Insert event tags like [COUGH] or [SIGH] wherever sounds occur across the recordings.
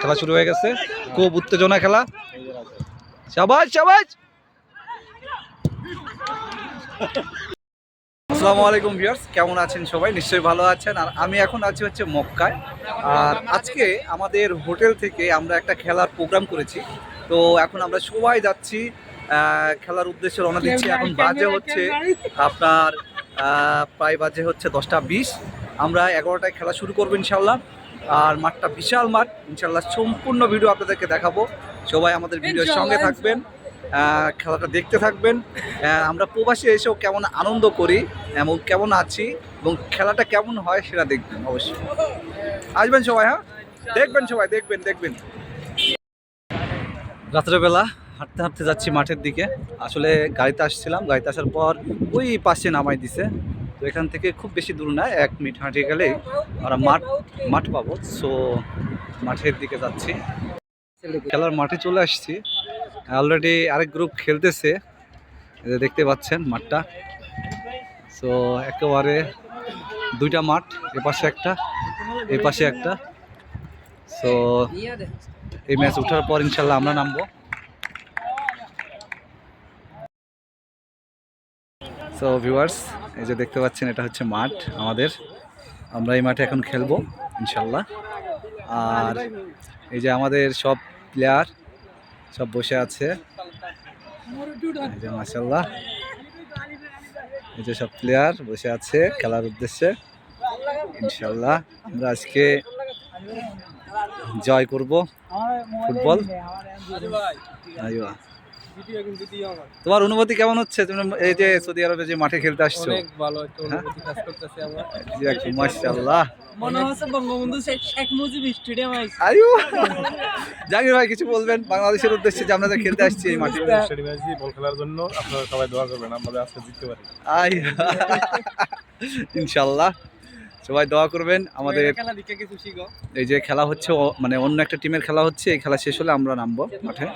খেলা শুরু হয়ে গেছে। খুব উত্তেজনা খেলা। সবাই সবাই আসসালামু আলাইকুম ভিউয়ার্স কেমন আছেন সবাই? নিশ্চয়ই ভালো আছেন। আর আমি এখন আছি হচ্ছে মক্কায়। আর আজকে আমাদের হোটেল থেকে আমরা একটা খেলার প্রোগ্রাম করেছি। তো এখন আমরা সবাই যাচ্ছি খেলার উদ্দেশ্যে রওনা দিচ্ছি। এখন বাজে হচ্ছে আপনার প্রায় বাজে হচ্ছে দশটা বিশ। আমরা এগারোটায় খেলা শুরু করব ইনশাল্লাহ আর মাঠটা বিশাল মাঠ। ইনশাল্লাহ সম্পূর্ণ ভিডিও আপনাদেরকে দেখাবো। সবাই আমাদের ভিডিওর সঙ্গে থাকবেন খেলাটা দেখতে থাকবেন। আমরা প্রবাসী এসেও কেমন আনন্দ করি এবং কেমন আছি এবং খেলাটা কেমন হয় সেটা দেখবেন অবশ্যই। আসবেন সবাই হ্যাঁ? দেখবেন সবাই দেখবেন দেখবেন। রাত্রেবেলা হাঁটতে হাঁটতে যাচ্ছি মাঠের দিকে। আসলে গাড়িতে আসছিলাম। গাড়িতে আসার পর ওই পাশে নামাই দিছে। তো এখান থেকে খুব বেশি দূর না, এক মিনিট হাঁটিয়ে গেলেই আমরা মাঠ মাঠ পাবো। সো মাঠের দিকে যাচ্ছি। খেলার মাঠে চলে আসছি। অলরেডি আরেক গ্রুপ খেলতেছে। দেখতে পাচ্ছেন মাঠটা। সো একেবারে দুইটা মাঠ এ পাশে একটা এই পাশে একটা। সো এই ম্যাচ ওঠার পর ইনশাল্লাহ আমরা নামবো। সো ভিউয়ার্স এই যে দেখতে পাচ্ছেন, এটা হচ্ছে মাঠ আমাদের। আমরা এই মাঠে এখন খেলব ইনশাল্লাহ আর এই যে আমাদের সব প্লেয়ার সব বসে আছে। এই যে মাসাল্লাহ এই যে সব প্লেয়ার বসে আছে খেলার উদ্দেশ্যে। ইনশাল্লাহ আমরা আজকে জয় করব ফুটবল। তোমার অনুভূতি কেমন হচ্ছে? তুমি এই যে সৌদি আরবে যে মাঠে খেলতে আসছো। অনেক ভালো একটা হ্যাঁ? অনুভূতি কাজ করতেছে আমার। মাসাল্লাহ মনে হচ্ছে বঙ্গবন্ধু শেখ মুজিব স্টেডিয়াম জাহাঙ্গীর ভাই কিছু বলবেন? বাংলাদেশের উদ্দেশ্যে যে আমরা যে খেলতে আসছি এই মাঠে। স্টেডিয়ামে বল খেলার জন্য। আপনারা সবাই দোয়া করবেন আমাদের আজকে জিততে পারি। আই ইনশাল্লাহ সবাই দোয়া করবেন। আমাদের এই যে খেলা হচ্ছে মানে অন্য একটা টিমের খেলা হচ্ছে এই খেলা শেষ হলে আমরা নামবো মাঠে।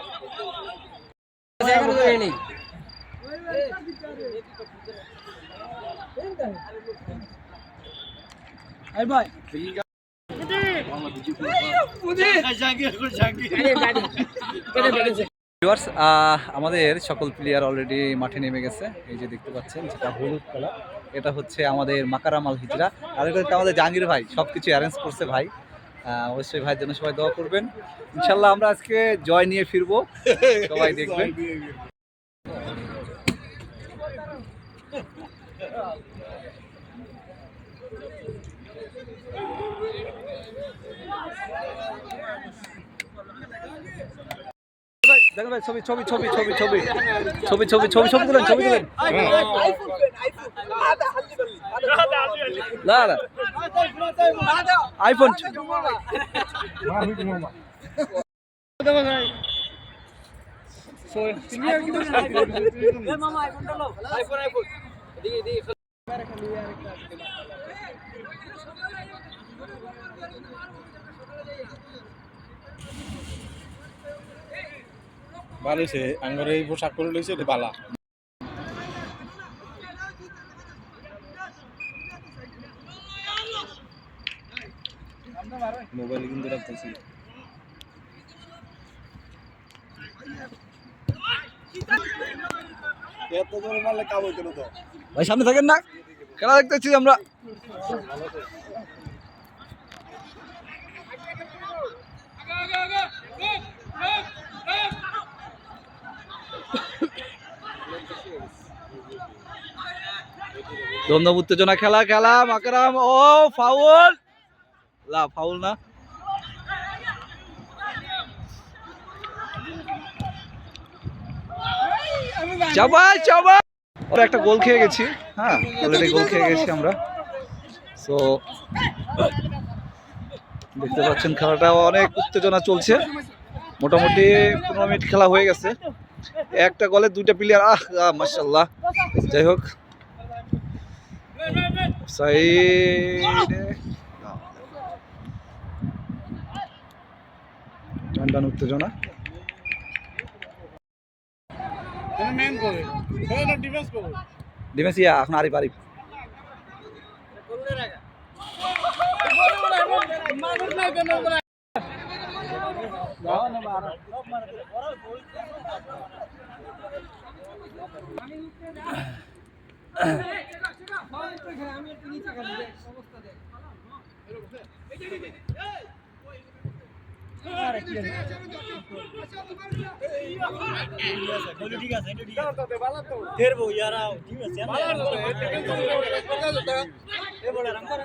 ভাই। আমাদের সকল প্লেয়ার অলরেডি মাঠে নেমে গেছে। এই যে দেখতে পাচ্ছেন যেটা হলুদ খেলা এটা হচ্ছে আমাদের মাকারাম আল হিজরা। আর এটা আমাদের জাহাঙ্গীর ভাই সব কিছু অ্যারেঞ্জ করছে ভাই। অবশ্যই ভাইয়ের জন্য সবাই দোয়া করবেন। ইনশাল্লাহ আমরা আজকে জয় নিয়ে ফিরবো। [LAUGHS] সবাই দেখবেন। দেখেন ভাই ছবি ছবি ছবি ছবি ছবি। ছবি ছবি ছবি ছবি তুলেন ছবি তুলেন। না না। আইফোন আইফোন আইফোন ভালো হয়েছে আঙ্গরে এই পোশাক করে লইছে, এটা বালা। মোবাইলে কিন্তু রাখতেছি। ভাই, সামনে থাকেন না? খেলা দেখতেছি আমরা। দ্বন্দ্ব উত্তেজনা খেলা খেলা, মাকারাম, ও, ফাউল। লা, ফাউল না। ওরা একটা গোল খেয়ে গেছি হ্যাঁ অলরেডি গোল খেয়ে গেছি আমরা। সো দেখতে পাচ্ছেন খেলাটা, অনেক উত্তেজনা চলছে। মোটামুটি পনেরো মিনিট খেলা হয়ে গেছে। একটা গলে দুইটা প্লেয়ার আহ মার্শাল্লাহ যাই হোক। উত্তেজনা। এখন উত্তেজনা তুমি মেন করে।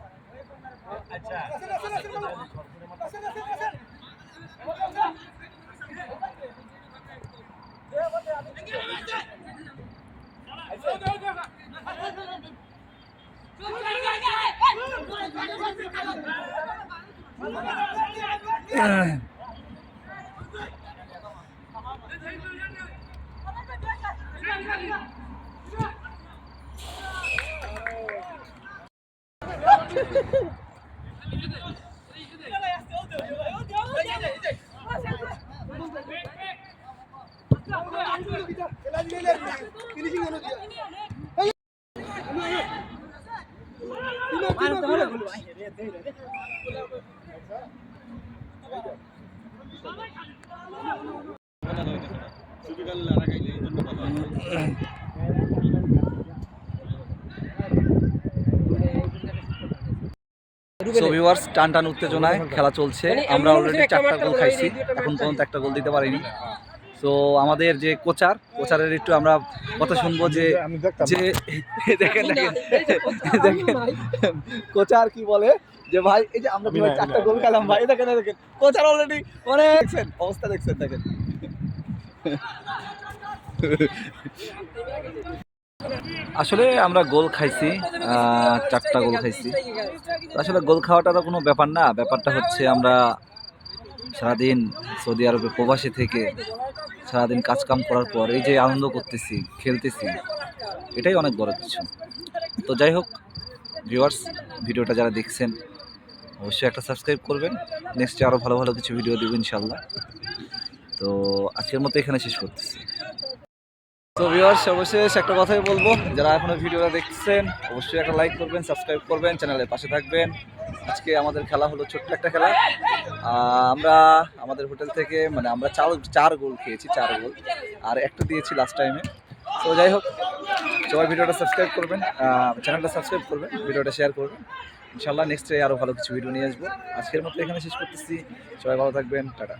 এখন আরিফ আরিফ সো ভিউয়ার্স টান টান উত্তেজনায় খেলা চলছে। আমরা অলরেডি চারটা গোল খাইছি। এখন পর্যন্ত একটা গোল দিতে পারিনি। তো আমাদের যে কোচার কোচারের একটু আমরা কথা শুনব যে [LAUGHS] দেখেন দেখেন দেখেন। কোচার কি বলে? যে ভাই এই যে আমরা চারটা গোল খেলাম ভাই দেখেন দেখেন। কোচার অলরেডি মানে দেখছেন? অবস্থা দেখছেন দেখেন। আসলে আমরা গোল খাইছি আহ, চারটা গোল খাইছি। আসলে গোল খাওয়াটা তো কোনো ব্যাপার না ব্যাপারটা হচ্ছে আমরা সারাদিন সৌদি আরবে প্রবাসী থেকে সারাদিন কাজকাম করার পর এই যে আনন্দ করতেছি, খেলতেছি, এটাই অনেক বড় কিছু। তো যাই হোক ভিউয়ার্স ভিডিওটা যারা দেখছেন, অবশ্যই একটা সাবস্ক্রাইব করবেন। নেক্সটে আরও ভালো ভালো কিছু ভিডিও দেবো ইনশাল্লাহ তো আজকের মতো এখানে শেষ করতেছি। তো ভিউয়ার্স অবশ্যই একটা কথাই বলব, যারা এখনও ভিডিওটা দেখছেন, অবশ্যই একটা লাইক করবেন সাবস্ক্রাইব করবেন চ্যানেলের পাশে থাকবেন। আজকে আমাদের খেলা হলো ছোট্ট একটা খেলা। আমরা আমাদের হোটেল থেকে মানে আমরা চার চার গোল খেয়েছি, চার গোল। আর একটা দিয়েছি লাস্ট টাইমে তো যাই হোক, সবাই ভিডিওটা সাবস্ক্রাইব করবেন চ্যানেলটা সাবস্ক্রাইব করবেন, ভিডিওটা শেয়ার করবেন। ইনশাল্লাহ ডে আরও ভালো কিছু ভিডিও নিয়ে আসব। আজকের মতো এখানে শেষ করতেছি। সবাই ভালো থাকবেন, টাটা।